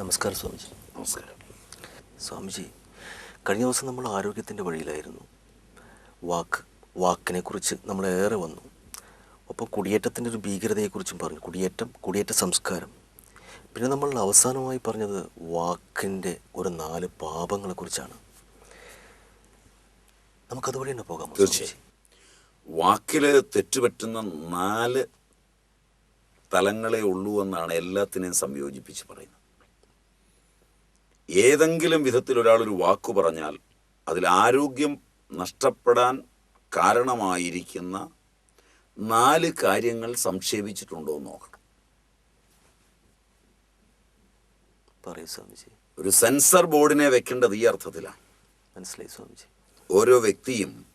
നമസ്കാരം സ്വാമിജി. നമസ്കാരം. സ്വാമിജി കഴിഞ്ഞ ദിവസം നമ്മൾ ആരോഗ്യത്തിന്റെ വഴിയിലായിരുന്നു. വാക്ക് വാക്കിനെക്കുറിച്ച് നമ്മളേറെ വന്നു. ഒപ്പം കുടിയേറ്റത്തിന്റെ ഒരു ഭീകരതയെക്കുറിച്ചും പറഞ്ഞു. കുടിയേറ്റം കുടിയേറ്റ സംസ്കാരം. പിന്നെ നമ്മൾ അവസാനമായി പറഞ്ഞത് വാക്കിന്റെ ഒരു നാല് പാപങ്ങളെക്കുറിച്ചാണ്. നമുക്കതുവഴി തന്നെ പോകാം തീർച്ചയായും. വാക്കിൽ തെറ്റുപറ്റുന്ന നാല് തലങ്ങളെ ഉള്ളൂ എന്നാണ് എല്ലാത്തിനെയും സംയോജിപ്പിച്ച് പറയുന്നത്. ഏതെങ്കിലും വിധത്തിൽ ഒരാൾ ഒരു വാക്ക് പറഞ്ഞാൽ അതിൽ ആരോഗ്യം നഷ്ടപ്പെടാൻ കാരണമായിരിക്കുന്ന നാല് കാര്യങ്ങൾ സംക്ഷേപിച്ചിട്ടുണ്ടോ എന്ന് നോക്കണം. പറയൂ സ്വാമിജി. ഒരു സെൻസർ ബോർഡിനെ വെക്കേണ്ടത് ഈ അർത്ഥത്തിലാണ്. മനസ്സിലായി സ്വാമിജി. ഓരോ വ്യക്തിയും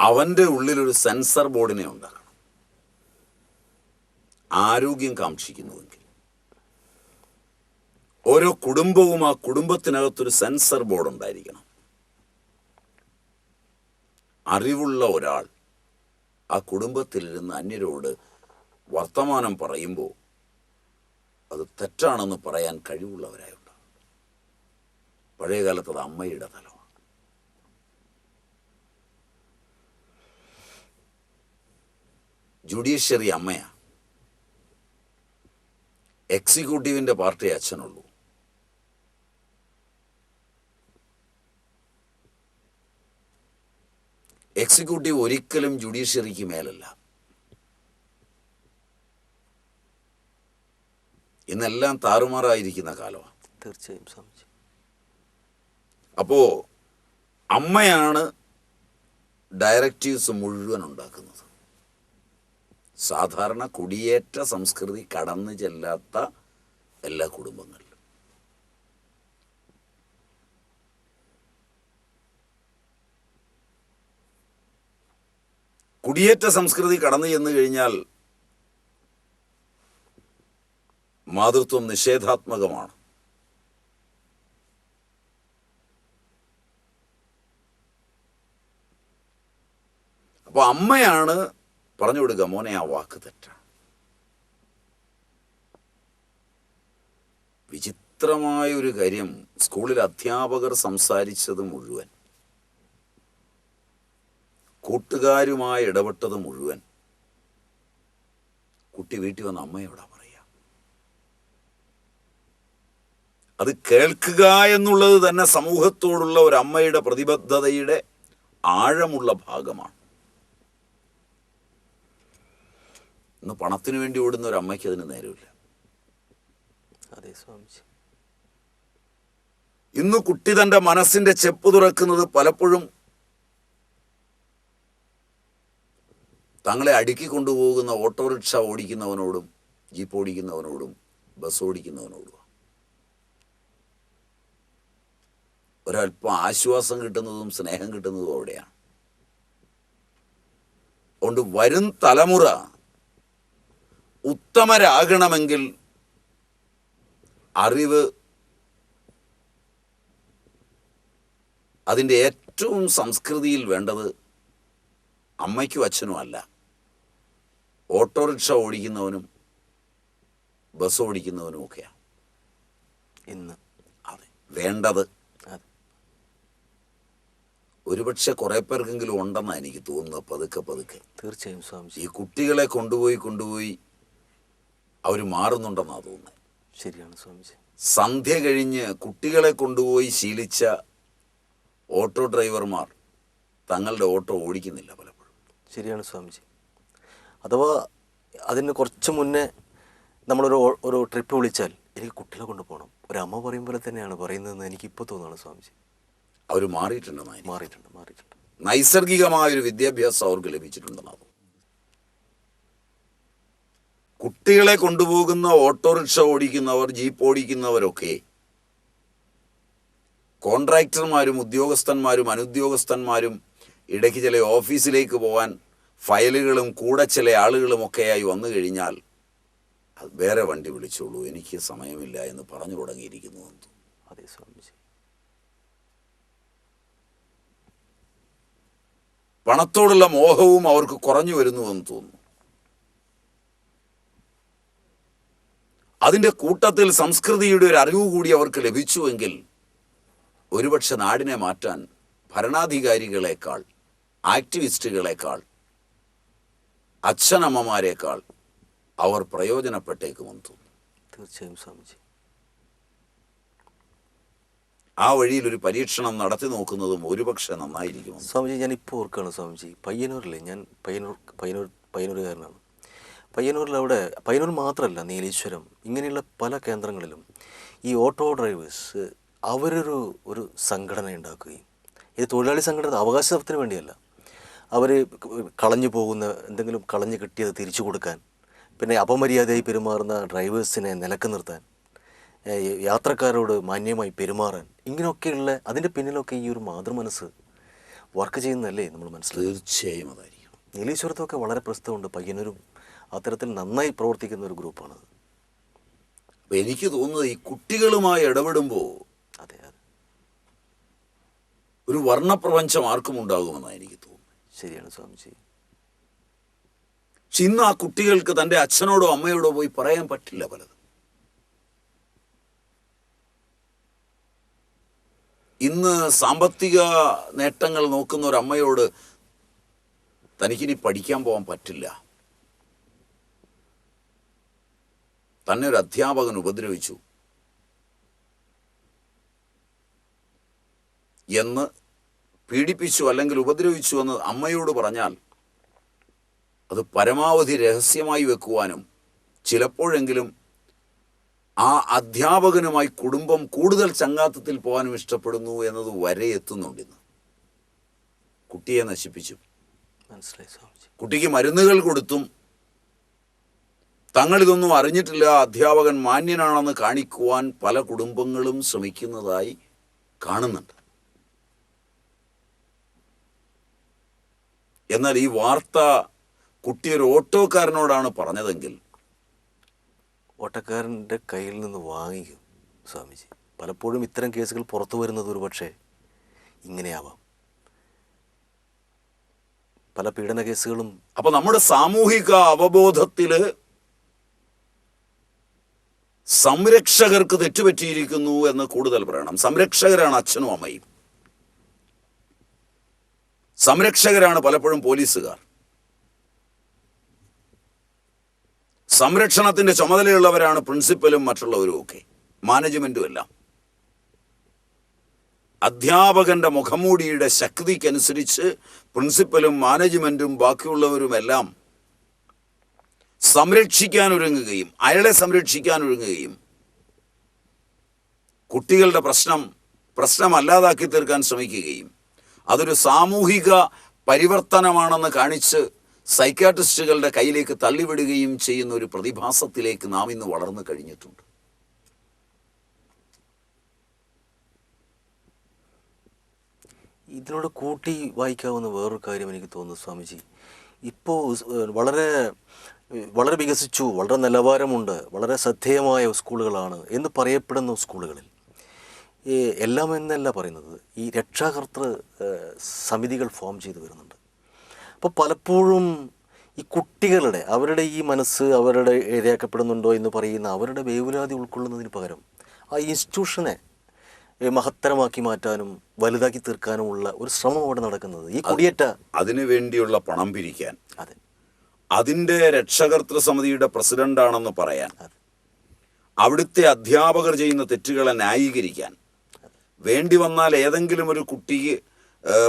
അവന്റെ ഉള്ളിൽ ഒരു സെൻസർ ബോർഡിനെ ഉണ്ടാക്കണം. ആരോഗ്യം കാക്ഷിക്കുന്നുവെങ്കിൽ. ഓരോ കുടുംബവും ആ കുടുംബത്തിനകത്തൊരു സെൻസർ ബോർഡ് ഉണ്ടായിരിക്കണം. അറിവുള്ള ഒരാൾ ആ കുടുംബത്തിൽ കുടുംബത്തിലിരുന്ന് അന്യരോട് വർത്തമാനം പറയുമ്പോൾ അത് തെറ്റാണെന്ന് പറയാൻ കഴിവുള്ളവരായി പഴയ കാലത്ത് അത് അമ്മയുടെ തലമാണ്. ജുഡീഷ്യറി അമ്മയാണ് എക്സിക്യൂട്ടീവിന്റെ പാർട്ടി അച്ഛനുള്ളൂ. എക്സിക്യൂട്ടീവ് ഒരിക്കലും ജുഡീഷ്യറിക്ക് മേലല്ല. ഇന്നെല്ലാം താറുമാറായിരിക്കുന്ന കാലമാണ്. തീർച്ചയായും സ്വാമിജി. അപ്പോ അമ്മയാണ് ഡയറക്റ്റീവ്സ് മുഴുവൻ ഉണ്ടാക്കുന്നത്. സാധാരണ കുടിയേറ്റ സംസ്കൃതി കടന്നു ചെല്ലാത്ത എല്ലാ കുടുംബങ്ങളിലും. കുടിയേറ്റ സംസ്കൃതി കടന്നു ചെന്നു കഴിഞ്ഞാൽ മാതൃത്വം നിഷേധാത്മകമാണ്. അപ്പൊ അമ്മയാണ് പറഞ്ഞു കൊടുക്കുക മോനെ ആ വാക്ക് തെറ്റാണ് വിചിത്രമായ ഒരു കാര്യം സ്കൂളിൽ അധ്യാപകർ സംസാരിച്ചത് മുഴുവൻ. കൂട്ടുകാരുമായി ഇടപെട്ടത് മുഴുവൻ. കുട്ടി വീട്ടിൽ വന്ന അമ്മയോടാ പറയാ അത് കേൾക്കുക എന്നുള്ളത് തന്നെ സമൂഹത്തോടുള്ള ഒരു അമ്മയുടെ പ്രതിബദ്ധതയുടെ ആഴമുള്ള ഭാഗമാണ്. ഇന്ന് പണത്തിന് വേണ്ടി ഓടുന്ന ഒരു അമ്മയ്ക്ക് അതിന് നേരമില്ല. അതെ സ്വാമിജി. ഇന്ന് കുട്ടി തന്റെ മനസ്സിന്റെ ചെപ്പ് തുറക്കുന്നത് പലപ്പോഴും തങ്ങളെ അടുക്കി കൊണ്ടുപോകുന്ന ഓട്ടോറിക്ഷ ഓടിക്കുന്നവനോടും ജീപ്പ് ഓടിക്കുന്നവനോടും ബസ് ഓടിക്കുന്നവനോടും. ഒരല്പം ആശ്വാസം കിട്ടുന്നതും സ്നേഹം കിട്ടുന്നതും അവിടെയാണ്. അതുകൊണ്ട് വരും തലമുറ ഉത്തമരാകണമെങ്കിൽ അറിവ് അതിന്റെ ഏറ്റവും സംസ്കൃതിയിൽ വേണ്ടത് അമ്മയ്ക്കും അച്ഛനും അല്ല. ഓട്ടോറിക്ഷ ഓടിക്കുന്നവനും ബസ് ഓടിക്കുന്നവനും ഒക്കെയാണ് ഇന്ന്. അതെ. വേണ്ടത്. ഒരുപക്ഷെ കുറെ പേർക്കെങ്കിലും ഉണ്ടെന്നാണ് എനിക്ക് തോന്നുന്നത്. പതുക്കെ പതുക്കെ. തീർച്ചയായും സ്വാമിജി. ഈ കുട്ടികളെ കൊണ്ടുപോയി കൊണ്ടുപോയി അവർ മാറുന്നുണ്ടെന്നാണ് തോന്നുന്നത്. ശരിയാണ് സ്വാമിജി. സന്ധ്യ കഴിഞ്ഞ് കുട്ടികളെ കൊണ്ടുപോയി ശീലിച്ച ഓട്ടോ ഡ്രൈവർമാർ തങ്ങളുടെ ഓട്ടോ ഓടിക്കുന്നില്ല പലപ്പോഴും. ശരിയാണ് സ്വാമിജി. അഥവാ അതിന് കുറച്ച് മുന്നേ നമ്മളൊരു ഒരു ട്രിപ്പ് വിളിച്ചാൽ എനിക്ക് കുട്ടികളെ കൊണ്ട് പോകണം ഒരു അമ്മ പറയും പോലെ തന്നെയാണ് പറയുന്നതെന്ന് എനിക്ക് ഇപ്പോൾ തോന്നുകയാണ് സ്വാമിജി. അവർ മാറിയിട്ടുണ്ട് മാറിയിട്ടുണ്ട് മാറിയിട്ടുണ്ട്. നൈസർഗികമായൊരു വിദ്യാഭ്യാസം അവർക്ക് ലഭിച്ചിട്ടുണ്ടെന്നാണ്. കുട്ടികളെ കൊണ്ടുപോകുന്ന ഓട്ടോറിക്ഷ ഓടിക്കുന്നവർ ജീപ്പ് ഓടിക്കുന്നവരൊക്കെ കോൺട്രാക്ടർമാരും ഉദ്യോഗസ്ഥന്മാരും അനുദ്യോഗസ്ഥന്മാരും ഇടയ്ക്ക് ചില ഓഫീസിലേക്ക് പോകാൻ ഫയലുകളും കൂടെ ചില ആളുകളും ഒക്കെയായി വന്നു കഴിഞ്ഞാൽ അത് വേറെ വണ്ടി വിളിച്ചോളൂ. എനിക്ക് സമയമില്ല എന്ന് പറഞ്ഞു തുടങ്ങിയിരിക്കുന്നു എന്ന്. തോന്നുന്നു. അതെ സ്വാമിജി പണത്തോടുള്ള മോഹവും അവർക്ക് കുറഞ്ഞു വരുന്നുവെന്ന് തോന്നുന്നു. അതിന്റെ കൂട്ടത്തിൽ സംസ്കൃതിയുടെ ഒരു അറിവ് കൂടി അവർക്ക് ലഭിച്ചുവെങ്കിൽ ഒരുപക്ഷെ നാടിനെ മാറ്റാൻ ഭരണാധികാരികളെക്കാൾ ആക്ടിവിസ്റ്റുകളെക്കാൾ അച്ഛനമ്മമാരെക്കാൾ അവർ പ്രയോജനപ്പെട്ടേക്കുമെന്ന് തോന്നുന്നു. തീർച്ചയായും സ്വാമിജി. ആ വഴിയിൽ ഒരു പരീക്ഷണം നടത്തി നോക്കുന്നതും ഒരുപക്ഷെ നന്നായിരിക്കും സ്വാമിജി ഞാൻ ഇപ്പോൾ ഓർക്കുകയാണ് സ്വാമിജി പയ്യന്നൂരിലെ ഞാൻ പയ്യന്നൂർ പയ്യന്നൂർ പയ്യന്നൂരുകാരനാണ്. പയ്യന്നൂരിൽ അവിടെ പയ്യന്നൂർ മാത്രമല്ല നീലേശ്വരം ഇങ്ങനെയുള്ള പല കേന്ദ്രങ്ങളിലും ഈ ഓട്ടോ ഡ്രൈവേഴ്സ് അവരൊരു ഒരു സംഘടന ഉണ്ടാക്കുകയും ഇത് തൊഴിലാളി സംഘടന അവകാശത്തിന് വേണ്ടിയല്ല അവർ കളഞ്ഞു പോകുന്ന എന്തെങ്കിലും കളഞ്ഞു കിട്ടിയത് തിരിച്ചു കൊടുക്കാൻ പിന്നെ അപമര്യാദയായി പെരുമാറുന്ന ഡ്രൈവേഴ്സിനെ നിലയ്ക്ക് നിർത്താൻ യാത്രക്കാരോട് മാന്യമായി പെരുമാറാൻ ഇങ്ങനെയൊക്കെയുള്ള അതിന്റെ പിന്നിലൊക്കെ ഈ ഒരു മാതൃമനസ്സ് വർക്ക് ചെയ്യുന്നതല്ലേ നമ്മൾ മനസ്സിലാക്കി തീർച്ചയായും അതായിരിക്കും. നീലേശ്വരത്തൊക്കെ വളരെ പ്രസിദ്ധമുണ്ട് പയ്യനൂരും അത്തരത്തിൽ നന്നായി പ്രവർത്തിക്കുന്ന ഒരു ഗ്രൂപ്പാണ് അപ്പോൾ എനിക്ക് തോന്നുന്നത് ഈ കുട്ടികളുമായി ഇടപെടുമ്പോൾ അതെ അതെ. ഒരു വർണപ്രപഞ്ചം ആർക്കും ഉണ്ടാകുമെന്നാണ് എനിക്ക് തോന്നുന്നത്. ശരിയാണ് സ്വാമിജി. പക്ഷെ ഇന്ന് ആ കുട്ടികൾക്ക് തന്റെ അച്ഛനോടോ അമ്മയോടോ പോയി പറയാൻ പറ്റില്ല പലതും. ഇന്ന് സാമ്പത്തിക നേട്ടങ്ങൾ നോക്കുന്ന ഒരു അമ്മയോട് തനിക്കിനി പഠിക്കാൻ പോകാൻ പറ്റില്ല. തന്നെ ഒരു അധ്യാപകൻ ഉപദ്രവിച്ചു. എന്ന് പീഡിപ്പിച്ചു അല്ലെങ്കിൽ ഉപദ്രവിച്ചു എന്ന് അമ്മയോട് പറഞ്ഞാൽ അത് പരമാവധി രഹസ്യമായി വെക്കുവാനും ചിലപ്പോഴെങ്കിലും ആ അധ്യാപകനുമായി കുടുംബം കൂടുതൽ ചങ്ങാത്തത്തിൽ പോകാനും ഇഷ്ടപ്പെടുന്നു എന്നത് വരെ എത്തുന്നുണ്ട് ഇന്ന്. കുട്ടിയെ നശിപ്പിച്ചു. കുട്ടിക്ക് മരുന്നുകൾ കൊടുത്തും തങ്ങളിതൊന്നും അറിഞ്ഞിട്ടില്ല അധ്യാപകൻ മാന്യനാണെന്ന് കാണിക്കുവാൻ പല കുടുംബങ്ങളും ശ്രമിക്കുന്നതായി കാണുന്നുണ്ട്. എന്നാൽ ഈ വാർത്ത കുട്ടി ഒരു ഓട്ടോക്കാരനോടാണ് പറഞ്ഞതെങ്കിൽ ഓട്ടക്കാരന്റെ കയ്യിൽ നിന്ന് വാങ്ങിക്കും സ്വാമിജി. പലപ്പോഴും ഇത്തരം കേസുകൾ പുറത്തു വരുന്നത് ഒരു പക്ഷേ ഇങ്ങനെയാവാം. പല പീഡന കേസുകളും അപ്പൊ നമ്മുടെ സാമൂഹിക അവബോധത്തിൽ സംരക്ഷകർക്ക് തെറ്റുപറ്റിയിരിക്കുന്നു എന്ന് കൂടുതൽ പറയണം. സംരക്ഷകരാണ് അച്ഛനും അമ്മയും. സംരക്ഷകരാണ് പലപ്പോഴും പോലീസുകാർ. സംരക്ഷണത്തിന്റെ ചുമതലയുള്ളവരാണ് പ്രിൻസിപ്പലും മറ്റുള്ളവരും ഒക്കെ. മാനേജ്മെന്റും എല്ലാം. അധ്യാപകന്റെ മുഖംമൂടിയുടെ ശക്തിക്കനുസരിച്ച് പ്രിൻസിപ്പലും മാനേജ്മെന്റും ബാക്കിയുള്ളവരുമെല്ലാം സംരക്ഷിക്കാൻ ഒരുങ്ങുകയും അയാളെ സംരക്ഷിക്കാൻ ഒരുങ്ങുകയും കുട്ടികളുടെ പ്രശ്നം പ്രശ്നമല്ലാതാക്കി തീർക്കാൻ ശ്രമിക്കുകയും അതൊരു സാമൂഹിക പരിവർത്തനമാണെന്ന് കാണിച്ച് സൈക്കാട്രിസ്റ്റുകളുടെ കയ്യിലേക്ക് തള്ളിവിടുകയും ചെയ്യുന്ന ഒരു പ്രതിഭാസത്തിലേക്ക് നാം ഇന്ന് വളർന്നു കഴിഞ്ഞിട്ടുണ്ട്. ഇതിനോട് കൂട്ടി വായിക്കാവുന്ന വേറൊരു കാര്യം എനിക്ക് തോന്നുന്നു സ്വാമിജി. ഇപ്പോൾ വളരെ വളരെ വികസിച്ചു വളരെ നിലവാരമുണ്ട് വളരെ ശ്രദ്ധേയമായ സ്കൂളുകളാണ് എന്ന് പറയപ്പെടുന്ന സ്കൂളുകളിൽ. ഈ എല്ലാം എന്നല്ല പറയുന്നത്. ഈ രക്ഷാകർത്തൃ സമിതികൾ ഫോം ചെയ്തു വരുന്നുണ്ട്. അപ്പോൾ പലപ്പോഴും ഈ കുട്ടികളുടെ അവരുടെ ഈ മനസ്സ് അവരുടെ ഇരയാക്കപ്പെടുന്നുണ്ടോ എന്ന് പറയുന്ന അവരുടെ വേവുലാതി ഉൾക്കൊള്ളുന്നതിന് പകരം ആ ഇൻസ്റ്റിറ്റ്യൂഷനെ മഹത്തരമാക്കി മാറ്റാനും വലുതാക്കി തീർക്കാനുമുള്ള ഒരു ശ്രമം അവിടെ നടക്കുന്നത്. ഈ കുടിയേറ്റ അതിനു വേണ്ടിയുള്ള പണം പിരിക്കാൻ. അതെ. അതിന്റെ രക്ഷകർത്തൃ സമിതിയുടെ പ്രസിഡന്റാണെന്ന് പറയാൻ. അവിടുത്തെ അധ്യാപകർ ചെയ്യുന്ന തെറ്റുകളെ ന്യായീകരിക്കാൻ. വേണ്ടി വന്നാൽ ഏതെങ്കിലും ഒരു കുട്ടിക്ക്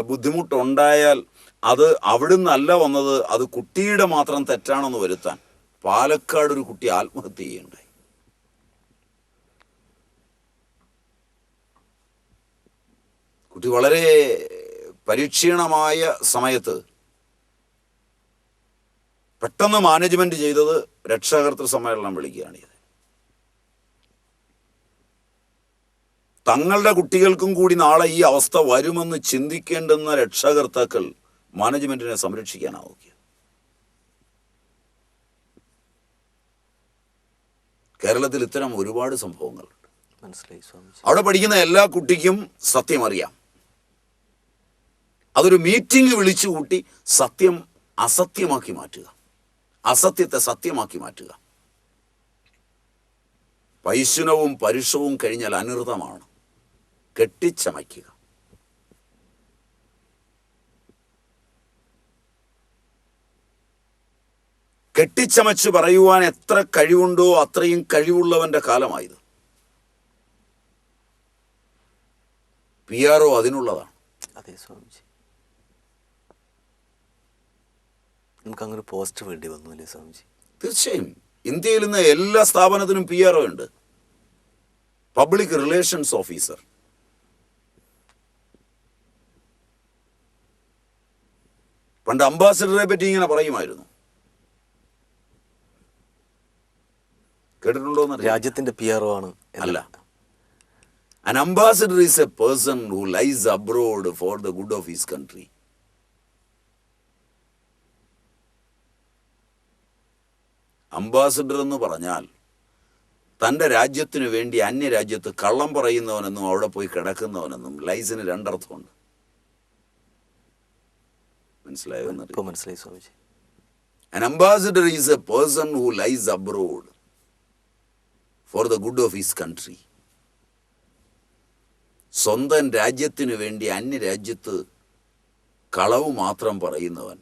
ബുദ്ധിമുട്ടുണ്ടായാൽ അത് അവിടുന്നല്ല വന്നത് അത് കുട്ടിയുടെ മാത്രം തെറ്റാണെന്ന് വരുത്താൻ പാലക്കാട് ഒരു കുട്ടി ആത്മഹത്യ ചെയ്യുണ്ടായി കുട്ടി വളരെ പരിക്ഷീണമായ സമയത്ത് പെട്ടെന്ന് മാനേജ്മെന്റ് ചെയ്തത് രക്ഷാകർത്തൃ സമ്മേളനം വിളിക്കുകയാണ് ചെയ്തത്. തങ്ങളുടെ കുട്ടികൾക്കും കൂടി നാളെ ഈ അവസ്ഥ വരുമെന്ന് ചിന്തിക്കേണ്ടുന്ന രക്ഷാകർത്താക്കൾ മാനേജ്മെന്റിനെ സംരക്ഷിക്കാനാവുക കേരളത്തിൽ ഇത്തരം ഒരുപാട് സംഭവങ്ങളുണ്ട്. മനസ്സിലായി അവിടെ പഠിക്കുന്ന എല്ലാ കുട്ടിക്കും സത്യം അറിയാം. അതൊരു മീറ്റിംഗ് വിളിച്ചു കൂട്ടി സത്യം അസത്യമാക്കി മാറ്റുക. അസത്യത്തെ സത്യമാക്കി മാറ്റുക. പൈശുനവും പരുഷവും കഴിഞ്ഞാൽ അനൃതമാണ് കെട്ടിച്ചമയ്ക്കുക. കെട്ടിച്ചമച്ച് പറയുവാൻ എത്ര കഴിവുണ്ടോ അത്രയും കഴിവുള്ളവന്റെ കാലമായത്. പി ആർ ഒ അതിനുള്ളതാണ്. അതെ സ്വാമിജി. നമുക്ക് അങ്ങനെ പോസ്റ്റ് വേണ്ടി വന്നു അല്ലേ സ്വാമിജി? തീർച്ചയായും. ഇന്ത്യയിൽ ഇന്ന് എല്ലാ സ്ഥാപനത്തിനും പി ആർ ഒ ഉണ്ട്. പബ്ലിക് റിലേഷൻസ് ഓഫീസർ പണ്ട് അംബാസിഡറെ പറ്റി ഇങ്ങനെ പറയുമായിരുന്നു. കേട്ടിട്ടുണ്ടോ രാജ്യത്തിന്റെ പി ആർ ആണ് അല്ല. An ambassador is a person who lies abroad for the good of his country ambassador എന്ന് പറഞ്ഞാൽ തന്റെ രാജ്യത്തിനു വേണ്ടി അന്യരാജ്യത്ത് കള്ളം പറയുന്നവനെന്നും അവിടെ പോയി കിടക്കുന്നവനെന്നും ലൈസിന് രണ്ടർത്ഥമുണ്ട്. മനസ്സിലായോ എന്നറിയാം ഇപ്പൊ മനസ്സിലായി Swamiji. An ambassador is a person who lies abroad for the good of his country. സ്വന്തം രാജ്യത്തിനു വേണ്ടി അന്യരാജ്യത്ത് കളവ് മാത്രം പറയുന്നവൻ.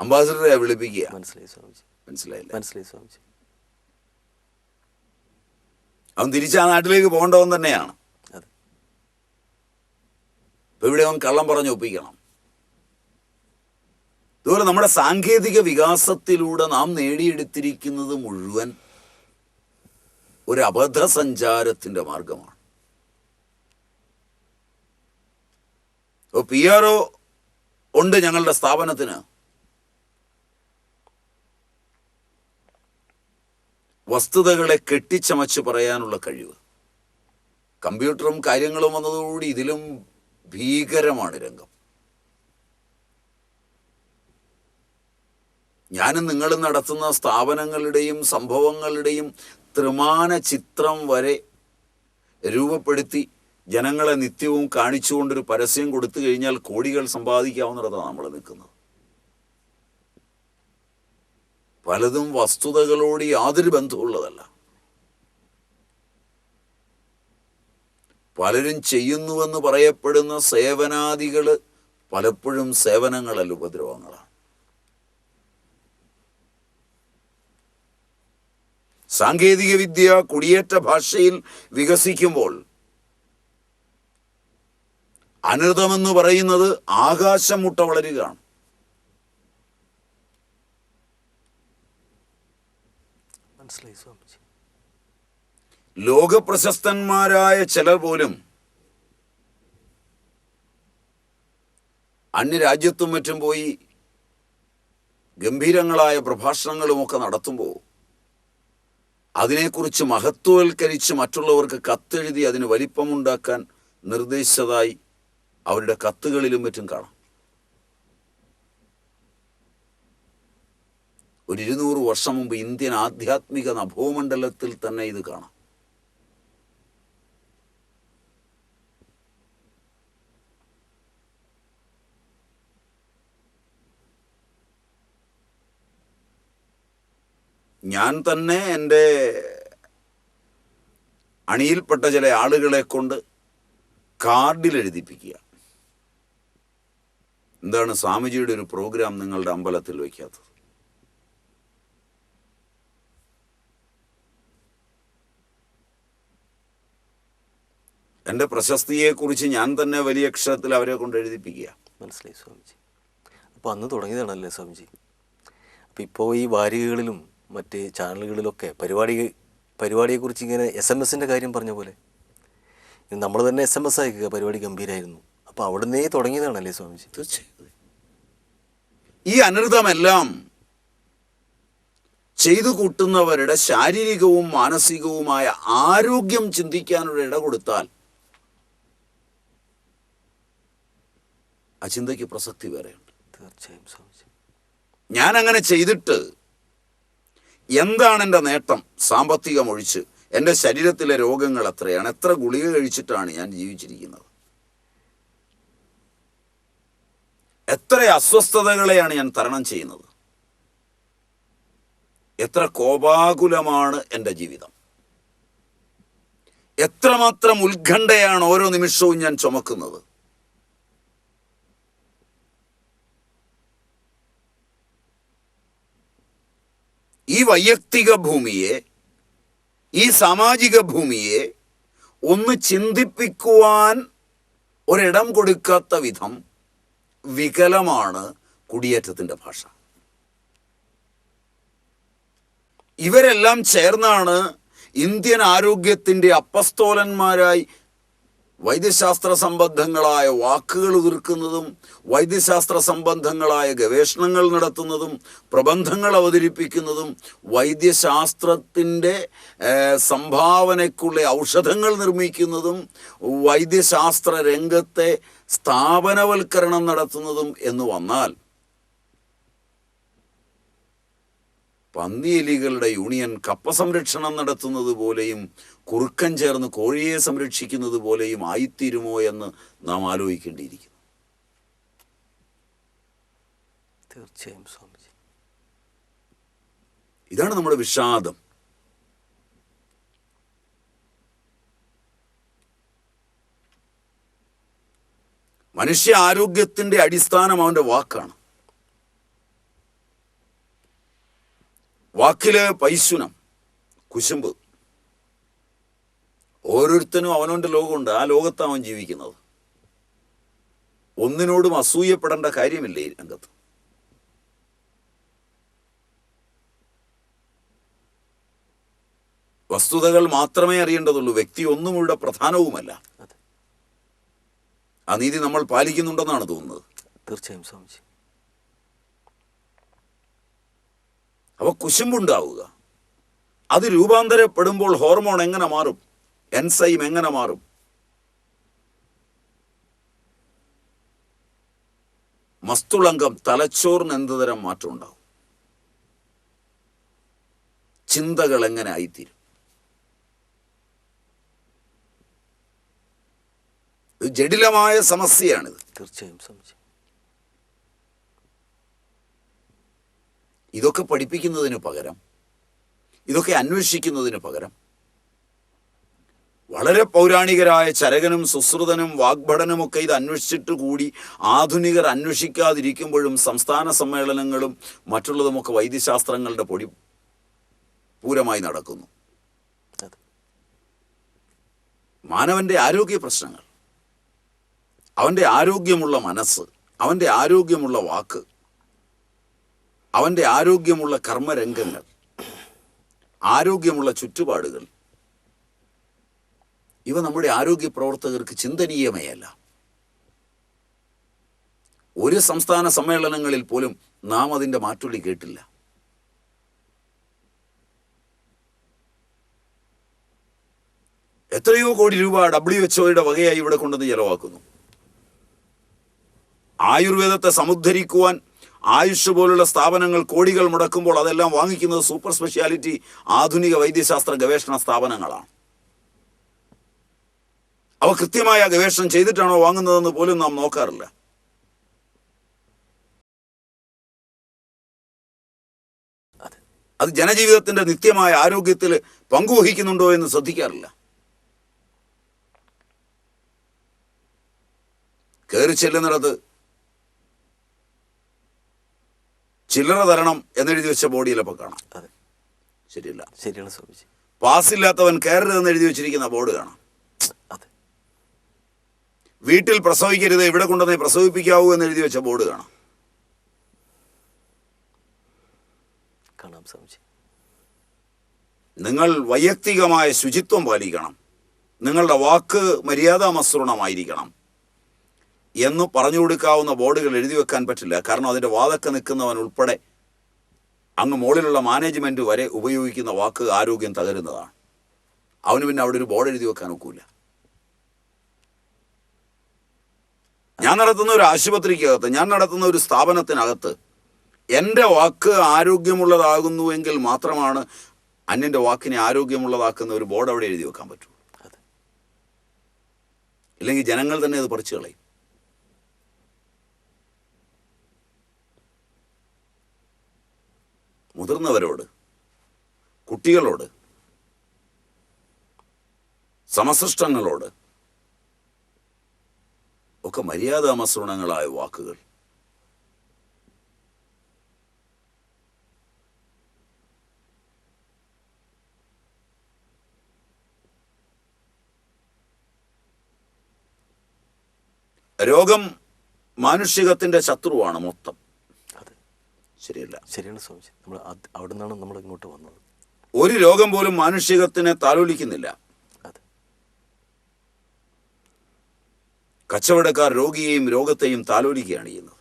അംബാസിഡറെ വിളിപ്പിക്കുക. മനസ്സിലായി സ്വാമിജി. മനസ്സിലായില്ല? മനസ്സിലായി സ്വാമിജി. അവൻ തിരിച്ച് ആ നാട്ടിലേക്ക് പോകേണ്ടവൻ തന്നെയാണ്. ഇപ്പൊ ഇവിടെ അവൻ കള്ളം പറഞ്ഞ് ഒപ്പിക്കണം. അതുപോലെ നമ്മുടെ സാങ്കേതിക വികാസത്തിലൂടെ നാം നേടിയെടുത്തിരിക്കുന്നത് മുഴുവൻ ഒരു അബദ്ധ സഞ്ചാരത്തിന്റെ മാർഗമാണ്. ഇപ്പോൾ പി ആർ ഒ ഉണ്ട് ഞങ്ങളുടെ സ്ഥാപനത്തിന്. വസ്തുതകളെ കെട്ടിച്ചമച്ച് പറയാനുള്ള കഴിവ്. കമ്പ്യൂട്ടറും കാര്യങ്ങളും വന്നതോടുകൂടി ഇതിലും ഭീകരമാണ് രംഗം. ഞാനും നിങ്ങളും നടത്തുന്ന സ്ഥാപനങ്ങളുടെയും സംഭവങ്ങളുടെയും ത്രിമാന ചിത്രം വരെ രൂപപ്പെടുത്തി ജനങ്ങളെ നിത്യവും കാണിച്ചുകൊണ്ടൊരു പരസ്യം കൊടുത്തു കഴിഞ്ഞാൽ കോടികൾ സമ്പാദിക്കാവുന്നിടത്താണ് നമ്മൾ നിൽക്കുന്നത്. പലതും വസ്തുതകളോട് യാതൊരു ബന്ധമുള്ളതല്ല പലരും ചെയ്യുന്നുവെന്ന് പറയപ്പെടുന്ന സേവനാദികൾ പലപ്പോഴും സേവനങ്ങളല്ല ഉപദ്രവങ്ങളാണ്. സാങ്കേതിക വിദ്യ കുടിയേറ്റ ഭാഷയിൽ വികസിക്കുമ്പോൾ അനൃതമെന്ന് പറയുന്നത് ആകാശം മുട്ട വളരുകയാണ്. മനസ്സിലായി സ്വാമിജി. ലോകപ്രശസ്തന്മാരായ ചിലർ പോലും അന്യരാജ്യത്തും മറ്റും പോയി ഗംഭീരങ്ങളായ പ്രഭാഷണങ്ങളുമൊക്കെ നടത്തുമ്പോൾ അതിനെക്കുറിച്ച് മഹത്വവൽക്കരിച്ച് മറ്റുള്ളവർക്ക് കത്തെഴുതി അതിന് വലിപ്പമുണ്ടാക്കാൻ നിർദ്ദേശിച്ചതായി അവരുടെ കത്തുകളിലും മറ്റും കാണാം. ഒരു ഇരുന്നൂറ് വർഷം മുമ്പ് ഇന്ത്യൻ ആധ്യാത്മിക നഭോമണ്ഡലത്തിൽ തന്നെ ഇത് കാണാം. ഞാൻ തന്നെ എന്റെ അണിയിൽപ്പെട്ട ചില ആളുകളെ കൊണ്ട് കാർഡിൽ എഴുതിപ്പിക്കുക. എന്താണ് സ്വാമിജിയുടെ ഒരു പ്രോഗ്രാം നിങ്ങളുടെ അമ്പലത്തിൽ വയ്ക്കാത്തത്? എന്റെ പ്രശസ്തിയെക്കുറിച്ച് ഞാൻ തന്നെ വലിയ അക്ഷരത്തിൽ അവരെ കൊണ്ട് എഴുതിപ്പിക്കുക. മനസ്സിലായി സ്വാമിജി. അപ്പോൾ അന്ന് തുടങ്ങിയതാണല്ലേ സ്വാമിജി? അപ്പോൾ ഇപ്പോൾ ഈ വാരികകളിലും മറ്റ് ചാനലുകളിലൊക്കെ പരിപാടി പരിപാടിയെക്കുറിച്ച് ഇങ്ങനെ എസ് എം എസിന്റെ കാര്യം പറഞ്ഞ പോലെ നമ്മൾ തന്നെ എസ് എം എസ് അയക്കുക പരിപാടി ഗംഭീരമായിരുന്നു അപ്പോൾ അവിടുന്നേ തുടങ്ങിയതാണല്ലേ സ്വാമിജി? തീർച്ചയായും. ഈ അനർഥമെല്ലാം ചെയ്തു കൂട്ടുന്നവരുടെ ശാരീരികവും മാനസികവുമായ ആരോഗ്യം ചിന്തിക്കാനുള്ള ഇട കൊടുത്താൽ ആ ചിന്തയ്ക്ക് പ്രസക്തി വേറെയുണ്ട്. തീർച്ചയായും സ്വാമിജി. ഞാൻ അങ്ങനെ ചെയ്തിട്ട് എന്താണ് എന്റെ നേട്ടം? സാമ്പത്തികം ഒഴിച്ച് എന്റെ ശരീരത്തിലെ രോഗങ്ങൾ എത്രയാണ്? എത്ര ഗുളിക കഴിച്ചിട്ടാണ് ഞാൻ ജീവിച്ചിരിക്കുന്നത്? എത്ര അസ്വസ്ഥതകളെയാണ് ഞാൻ തരണം ചെയ്യുന്നത്? എത്ര കോപാകുലമാണ് എന്റെ ജീവിതം? എത്രമാത്രം ഉത്കണ്ഠയാണ് ഓരോ നിമിഷവും ഞാൻ ചുമക്കുന്നത്? ഈ വൈയക്തിക ഭൂമിയെ ഈ സാമാജിക ഭൂമിയെ ഒന്ന് ചിന്തിപ്പിക്കുവാൻ ഒരിടം കൊടുക്കാത്ത വിധം വികലമാണ് കുടിയേറ്റത്തിന്റെ ഭാഷ. ഇവരെല്ലാം ചേർന്നാണ് ഇന്ത്യൻ ആരോഗ്യത്തിന്റെ അപ്പസ്തോലന്മാരായി വൈദ്യശാസ്ത്ര സംബന്ധങ്ങളായ വാക്കുകൾ തീർക്കുന്നതും വൈദ്യശാസ്ത്ര സംബന്ധങ്ങളായ ഗവേഷണങ്ങൾ നടത്തുന്നതും പ്രബന്ധങ്ങൾ അവതരിപ്പിക്കുന്നതും വൈദ്യശാസ്ത്രത്തിന്റെ സംഭാവനയ്ക്കുള്ള ഔഷധങ്ങൾ നിർമ്മിക്കുന്നതും വൈദ്യശാസ്ത്ര രംഗത്തെ സ്ഥാപനവൽക്കരണം നടത്തുന്നതും എന്ന് വന്നാൽ പന്നിയെലികളുടെ യൂണിയൻ കപ്പ സംരക്ഷണം നടത്തുന്നത് പോലെയും കുറുക്കൻ ചേർന്ന് കോഴിയെ സംരക്ഷിക്കുന്നത് പോലെയും ആയിത്തീരുമോ എന്ന് നാം ആലോചിക്കേണ്ടിയിരിക്കുന്നു. തീർച്ചയായും സ്വാമിജി. ഇതാണ് നമ്മുടെ വിഷാദം. മനുഷ്യ ആരോഗ്യത്തിന്റെ അടിസ്ഥാനം അവന്റെ വാക്കാണ്. വാക്കിലെ പൈശുനം കുശുമ്പ് ഓരോരുത്തനും അവനോന്റെ ലോകമുണ്ട്. ആ ലോകത്താണ് അവൻ ജീവിക്കുന്നത്. ഒന്നിനോടും അസൂയപ്പെടേണ്ട കാര്യമില്ലേ ഈ രംഗത്ത്? വസ്തുതകൾ മാത്രമേ അറിയേണ്ടതുള്ളൂ. വ്യക്തി ഒന്നും ഇവിടെ പ്രധാനവുമല്ല. ആ നീതി നമ്മൾ പാലിക്കുന്നുണ്ടെന്നാണ് തോന്നുന്നത്. തീർച്ചയായും സ്വാമിജി. അവ കുശുമ്പുണ്ടാവുക. അത് രൂപാന്തരപ്പെടുമ്പോൾ ഹോർമോൺ എങ്ങനെ മാറും? എൻസൈം എങ്ങനെ മാറും? മസ്തുളങ്കം തലച്ചോറിന് എന്ത് തരം മാറ്റം ഉണ്ടാവും? ചിന്തകൾ എങ്ങനെ ആയിത്തീരും? ജടിലമായ സമസ്യയാണിത്. തീർച്ചയായും ഇതൊക്കെ പഠിപ്പിക്കുന്നതിന് പകരം ഇതൊക്കെ അന്വേഷിക്കുന്നതിന് പകരം വളരെ പൗരാണികരായ ചരകനും സുശ്രുതനും വാഗ്ഭടനുമൊക്കെ ഇത് അന്വേഷിച്ചിട്ട് കൂടി ആധുനികർ അന്വേഷിക്കാതിരിക്കുമ്പോഴും സംസ്ഥാന സമ്മേളനങ്ങളും മറ്റുള്ളതുമൊക്കെ വൈദ്യശാസ്ത്രങ്ങളുടെ പൊടി പൂരമായി നടക്കുന്നു. മാനവന്റെ ആരോഗ്യ പ്രശ്നങ്ങൾ അവന്റെ ആരോഗ്യമുള്ള മനസ്സ് അവന്റെ ആരോഗ്യമുള്ള വാക്ക് അവന്റെ ആരോഗ്യമുള്ള കർമ്മരംഗങ്ങൾ ആരോഗ്യമുള്ള ചുറ്റുപാടുകൾ ഇവ നമ്മുടെ ആരോഗ്യ പ്രവർത്തകർക്ക് ചിന്തനീയമയല്ല. ഒരു സംസ്ഥാന സമ്മേളനങ്ങളിൽ പോലും നാം അതിന്റെ മാറ്റുള്ളി കേട്ടില്ല. എത്രയോ കോടി രൂപ ഡബ്ല്യു എച്ച് ഒയുടെ വകയായി ഇവിടെ കൊണ്ടുവന്ന് ചെലവാക്കുന്നു. ആയുർവേദത്തെ സമുദ്ധരിക്കുവാൻ ആയുഷ് പോലുള്ള സ്ഥാപനങ്ങൾ കോടികൾ മുടക്കുമ്പോൾ അതെല്ലാം വാങ്ങിക്കുന്നത് സൂപ്പർ സ്പെഷ്യാലിറ്റി ആധുനിക വൈദ്യശാസ്ത്ര ഗവേഷണ സ്ഥാപനങ്ങളാണ്. അവ കൃത്യമായ ഗവേഷണം ചെയ്തിട്ടാണോ വാങ്ങുന്നതെന്ന് പോലും നാം നോക്കാറില്ല. അതെ ജനജീവിതത്തിന്റെ നിത്യമായ ആരോഗ്യത്തിൽ പങ്കുവഹിക്കുന്നുണ്ടോ എന്ന് ശ്രദ്ധിക്കാറില്ല. കയറി ചെല്ലുന്നിടത്ത് ചില്ലറ തരണം എന്നെഴുതി വെച്ച ബോർഡിലപ്പോൾ കാണാം. ശരിയല്ല. ശരിയാണ് സ്വാമിജി. പാസ്സില്ലാത്തവൻ കയറരുതെന്ന് എഴുതി വെച്ചിരിക്കുന്ന ബോർഡ് കാണാം. വീട്ടിൽ പ്രസവിക്കരുത് ഇവിടെ കൊണ്ടുവന്നേ പ്രസവിപ്പിക്കാവൂ എന്ന് എഴുതി വെച്ച ബോർഡ് കാണാം. നിങ്ങൾ വൈയക്തികമായ ശുചിത്വം പാലിക്കണം. നിങ്ങളുടെ വാക്ക് മര്യാദാമസൃണമായിരിക്കണം എന്ന് പറഞ്ഞു കൊടുക്കാവുന്ന ബോർഡുകൾ എഴുതി വെക്കാൻ പറ്റില്ല. കാരണം അതിന്റെ വാതൊക്കെ നിൽക്കുന്നവൻ ഉൾപ്പെടെ അങ്ങ് മുകളിലുള്ള മാനേജ്മെന്റ് വരെ ഉപയോഗിക്കുന്ന വാക്ക് ആരോഗ്യം തകരുന്നതാണ്. അവന് പിന്നെ അവിടെ ഒരു ബോർഡ് എഴുതി വെക്കാൻ ഒക്കില്ല. ഞാൻ നടത്തുന്ന ഒരു ആശുപത്രിക്കകത്ത് ഞാൻ നടത്തുന്ന ഒരു സ്ഥാപനത്തിനകത്ത് എന്റെ വാക്ക് ആരോഗ്യമുള്ളതാകുന്നുവെങ്കിൽ മാത്രമാണ് അന്യന്റെ വാക്കിനെ ആരോഗ്യമുള്ളതാക്കുന്ന ഒരു ബോർഡ് അവിടെ എഴുതി വെക്കാൻ പറ്റുള്ളൂ ഇല്ലെങ്കിൽ ജനങ്ങൾ തന്നെ അത് പറിച്ചു കളയും. മുതിർന്നവരോട് കുട്ടികളോട് സമസൃഷ്ടങ്ങളോട് ഒക്കെ മര്യാദാമസൃണങ്ങളായ വാക്കുകൾ. രോഗം മാനുഷികത്തിന്റെ ശത്രുവാണ് മൊത്തം. അതെ. ശരിയല്ല. ശരിയാണ് സ്വാമിജി. നമ്മൾ അവിടെ നിന്നാണ് നമ്മൾ ഇങ്ങോട്ട് വന്നത്. ഒരു രോഗം പോലും മാനുഷികത്തിനെ താലോലിക്കുന്നില്ല. കച്ചവടക്കാർ രോഗിയെയും രോഗത്തെയും താലോലിക്കുകയാണ് ചെയ്യുന്നത്.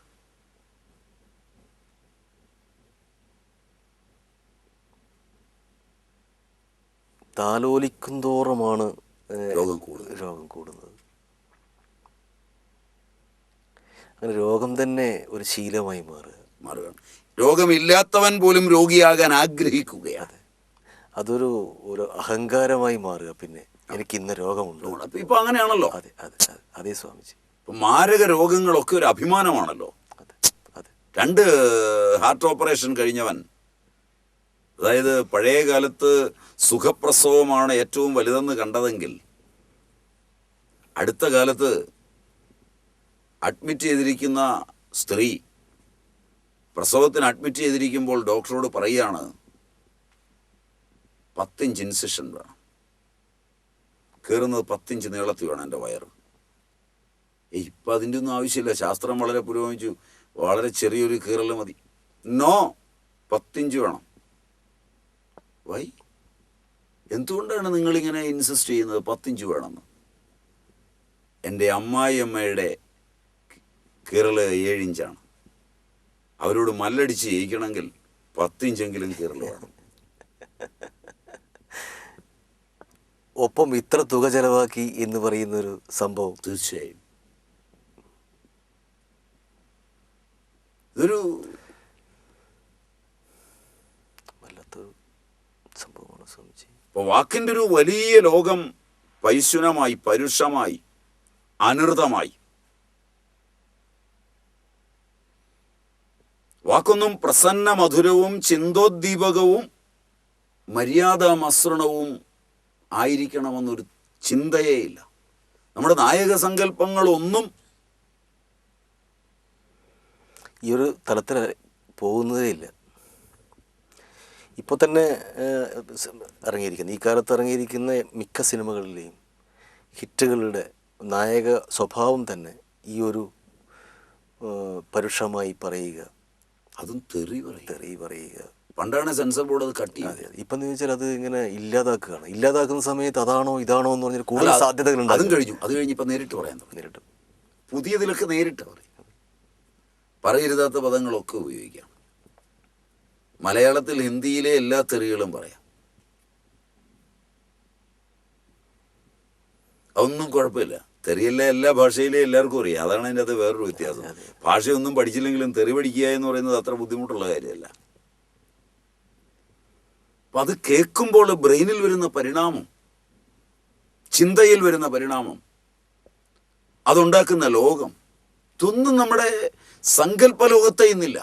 താലോലിക്കും തോറുമാണ് രോഗം കൂടുന്നത്. രോഗം കൂടുന്നത്. അങ്ങനെ രോഗം തന്നെ ഒരു ശീലമായി മാറുക. മാറുകയാണ്. രോഗമില്ലാത്തവൻ പോലും രോഗിയാകാൻ ആഗ്രഹിക്കുകയാണ്. അതൊരു ഒരു അഹങ്കാരമായി മാറുക പിന്നെ. എനിക്ക് ഇന്ന് രോഗമുണ്ട്. ഇപ്പൊ അങ്ങനെയാണല്ലോ. അതെ അതെ അതെ സ്വാമിജി. മാരക രോഗങ്ങളൊക്കെ ഒരു അഭിമാനമാണല്ലോ. രണ്ട് ഹാർട്ട് ഓപ്പറേഷൻ കഴിഞ്ഞവൻ അതായത് പഴയ കാലത്ത് സുഖപ്രസവമാണ് ഏറ്റവും വലുതെന്ന് കണ്ടതെങ്കിൽ അടുത്ത കാലത്ത് അഡ്മിറ്റ് ചെയ്തിരിക്കുന്ന സ്ത്രീ പ്രസവത്തിന് അഡ്മിറ്റ് ചെയ്തിരിക്കുമ്പോൾ ഡോക്ടറോട് പറയുകയാണ് പത്തിഞ്ച് ഇൻസിഷൻ വേണം. കയറുന്നത് പത്തിഞ്ച് നീളത്തിൽ വേണം എന്റെ വയറ്. ഇപ്പം അതിന്റെ ഒന്നും ആവശ്യമില്ല. ശാസ്ത്രം വളരെ പുരോഗമിച്ചു. വളരെ ചെറിയൊരു കീറൽ മതി. നോ പത്തിഞ്ച് വേണം. വൈ എന്തുകൊണ്ടാണ് നിങ്ങളിങ്ങനെ ഇൻസിസ്റ്റ് ചെയ്യുന്നത് പത്തിഞ്ച് വേണമെന്ന്? എന്റെ അമ്മായിയമ്മയുടെ കീറൽ ഏഴിഞ്ചാണ്. അവരോട് മല്ലടിച്ച് ജയിക്കണമെങ്കിൽ പത്തിഞ്ചെങ്കിലും കീറൽ വേണം. ഒപ്പം ഇത്ര തുക ചെലവാക്കി എന്ന് പറയുന്ന ഒരു സംഭവം. തീർച്ചയായും. ഇതൊരു വല്ലാത്തൊരു സംഭവമാണ് സ്വാമിജി. ഇപ്പൊ വാക്കിന്റെ ഒരു വലിയ ലോകം പൈശുനമായി പരുഷമായി അനൃതമായി വാക്കൊന്നും പ്രസന്ന മധുരവും ചിന്തോദ്ദീപകവും മര്യാദാമസൃണവും ആയിരിക്കണമെന്നൊരു ചിന്തയേ ഇല്ല. നമ്മുടെ നായക സങ്കല്പങ്ങളൊന്നും ഈ ഒരു തലത്തിൽ പോകുന്നതേ ഇല്ല. ഇപ്പോൾ തന്നെ ഇറങ്ങിയിരിക്കുന്നു. ഈ കാലത്ത് ഇറങ്ങിയിരിക്കുന്ന മിക്ക സിനിമകളിലെയും ഹിറ്റുകളുടെ നായക സ്വഭാവം തന്നെ ഈ ഒരു പരുഷമായി പറയുക. അതും തെറി പറയുക തെറി പറയുക. പണ്ടാണ് സെൻസർ ബോർഡ് അത് കട്ട് ചെയ്യുന്നത് ഇപ്പൊ എന്ന് വെച്ചാൽ അത് ഇങ്ങനെ ഇല്ലാതാക്കുകയാണ്. ഇല്ലാതാക്കുന്ന സമയത്ത് അതാണോ ഇതാണോ എന്ന് പറഞ്ഞാൽ കൂടുതൽ സാധ്യതകളുണ്ട് സാധ്യതകൾ അതും കഴിഞ്ഞു. അത് കഴിഞ്ഞ് ഇപ്പം നേരിട്ട് പറയാൻ തുടങ്ങി. നേരിട്ട്. പുതിയതിലൊക്കെ നേരിട്ട് പറയും. പറയരുതാത്ത പദങ്ങളൊക്കെ ഉപയോഗിക്കാം. മലയാളത്തിൽ ഹിന്ദിയിലെ എല്ലാ തെറികളും പറയാം. അതൊന്നും കുഴപ്പമില്ല. തെറിയല്ല എല്ലാ ഭാഷയിലെ എല്ലാവർക്കും അറിയാം. അതാണ് അതിന്റെ അത് വേറൊരു വ്യത്യാസം. ഭാഷയൊന്നും പഠിച്ചില്ലെങ്കിലും തെറി പഠിക്കുക എന്ന് പറയുന്നത് അത്ര ബുദ്ധിമുട്ടുള്ള കാര്യമല്ല. അപ്പം അത് കേൾക്കുമ്പോൾ ബ്രെയിനിൽ വരുന്ന പരിണാമം ചിന്തയിൽ വരുന്ന പരിണാമം അതുണ്ടാക്കുന്ന ലോകം ഇതൊന്നും നമ്മുടെ സങ്കല്പ ലോകത്തെ ഇന്നില്ല.